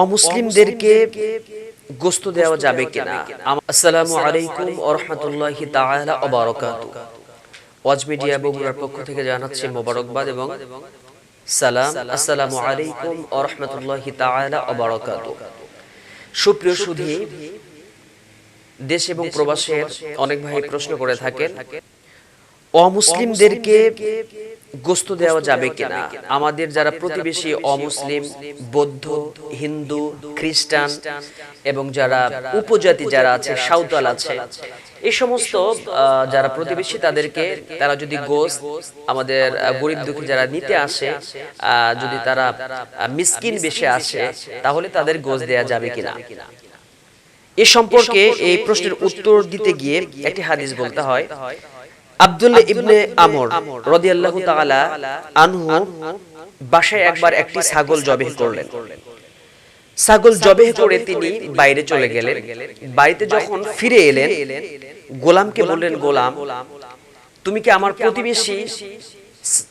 অমুসলিমদেরকে গোস্ত দেওয়া যাবে কিনা? আসসালামু আলাইকুম তাআলা ওয়াজ মিডিয়া বগুড়ার পক্ষ থেকে জানাচ্ছি মোবারকবাদ এবং সালাম। আসসালামু আলাইকুম তাআলা সুপ্রিয় সুধী দেশ এবং প্রবাসের অনেক ভাই প্রশ্ন করে থাকেন। অমুসলিমদেরকে গোস্ত দেওয়া যাবে কিনা? আমাদের যারা প্রতিবেশী অমুসলিম বৌদ্ধ হিন্দু খ্রিস্টান এবং যারা উপজাতি যারা আছে সাঁওতাল আছে এই সমস্ত যারা প্রতিবেশী তাদেরকে তারা যদি গোস্ত আমাদের গরিব দুঃখী যারা নিতে আসে আহ, যদি তারা মিসকিন বেশে আসে তাহলে তাদের গোস্ত দেওয়া যাবে কিনা? এ সম্পর্কে এই প্রশ্নের উত্তর দিতে গিয়ে একটি হাদিস বলতে হয় আব্দুল্লাহ ইবনে আমর রাদিয়াল্লাহু তাআলা আনহু বাসায় একবার একটি ছাগল জবেহ করলেন। ছাগল জবেহ করে তিনি বাইরে চলে গেলেন। বাড়িতে যখন ফিরে এলেন গোলামকে বললেন গোলাম তুমি কি আমার প্রতিবেশী?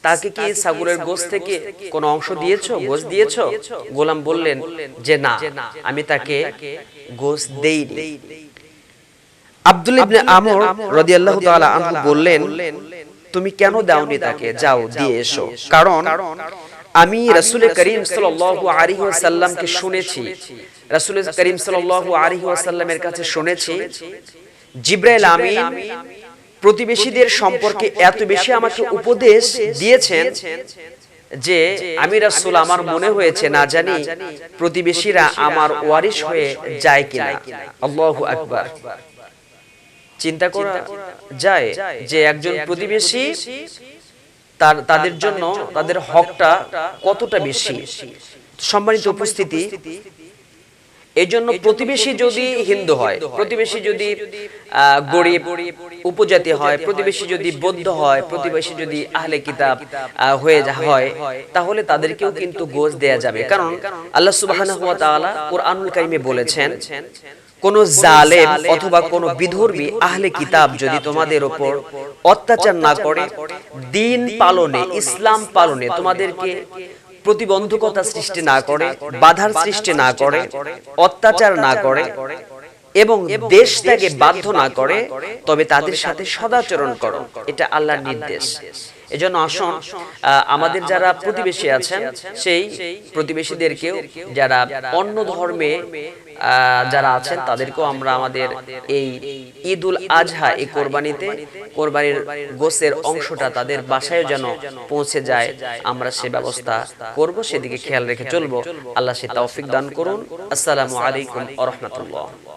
তাকে কি ছাগলের গোশ থেকে কোনো অংশ দিয়েছ গোশ দিয়েছ? গোলাম বললেন যে না আমি তাকে গোশ দেইনি। আব্দুল ইবনে আমর রাদিয়াল্লাহু তাআলা আনহু বললেন তুমি কেন দাওনি তাকে? যাও দিয়ে এসো। কারণ আমি রাসূল করিম সাল্লাল্লাহু আলাইহি ওয়াসাল্লামকে শুনেছি। রাসূল করিম সাল্লাল্লাহু আলাইহি ওয়াসাল্লামের কাছে শুনেছি। জিব্রাইল আমিন প্রতিবেশীদের সম্পর্কে এত বেশি আমাকে উপদেশ দিয়েছেন যে আমি রাসূল আমার মনে হয়েছে না জানি প্রতিবেশীরা আমার ওয়ারিশ হয়ে যায় কিনা। আল্লাহু আকবার। চিন্তা করা যায় যে একজন প্রতিবেশী তার তাদের জন্য তাদের হকটা কতটা বেশি? সম্মানিত উপস্থিতি। এই জন্য প্রতিবেশী যদি হিন্দু হয় প্রতিবেশী যদি গরিব উপজাতি হয় প্রতিবেশী যদি বৌদ্ধ হয় প্রতিবেশী যদি আহলে কিতাব হয়ে যা- হয় তাহলে তাদেরকেও কিন্তু গোজ দেয়া যাবে। কারণ আল্লাহ সুবহানাহু ওয়া তাআলা কোরআনুল কারিমে বলেছেন কোন জালেম অথবা কোন বিধর্মী আহলে কিতাব যদি তোমাদের ওপর অত্যাচার না করে দিন পালনে ইসলাম পালনে তোমাদেরকে প্রতিবন্ধকতা সৃষ্টি না করে বাধার সৃষ্টি না করে অত্যাচার না করে এবং দেশ থেকে বাধ্য না করে তবে তাদের সাথে সদাচরণ করো। এটা আল্লাহর নির্দেশ। এজন্য আসুন আমাদের যারা প্রতিবেশী আছেন, সেই প্রতিবেশীদেরকেও যারা অন্য ধর্মে যারা আছেন, তাদেরকেও আমরা আমাদের এই ঈদুল আজহা, এই কোরবানিতে, কোরবানির গোসের অংশটা তাদের বাসায় যেন পৌঁছে যায়, আমরা সে ব্যবস্থা করব, সেদিকে খেয়াল রেখে চলবো। আল্লাহ সে তৌফিক দান করুন। আসসালামু আলাইকুম আ রহমতুল্লাহ।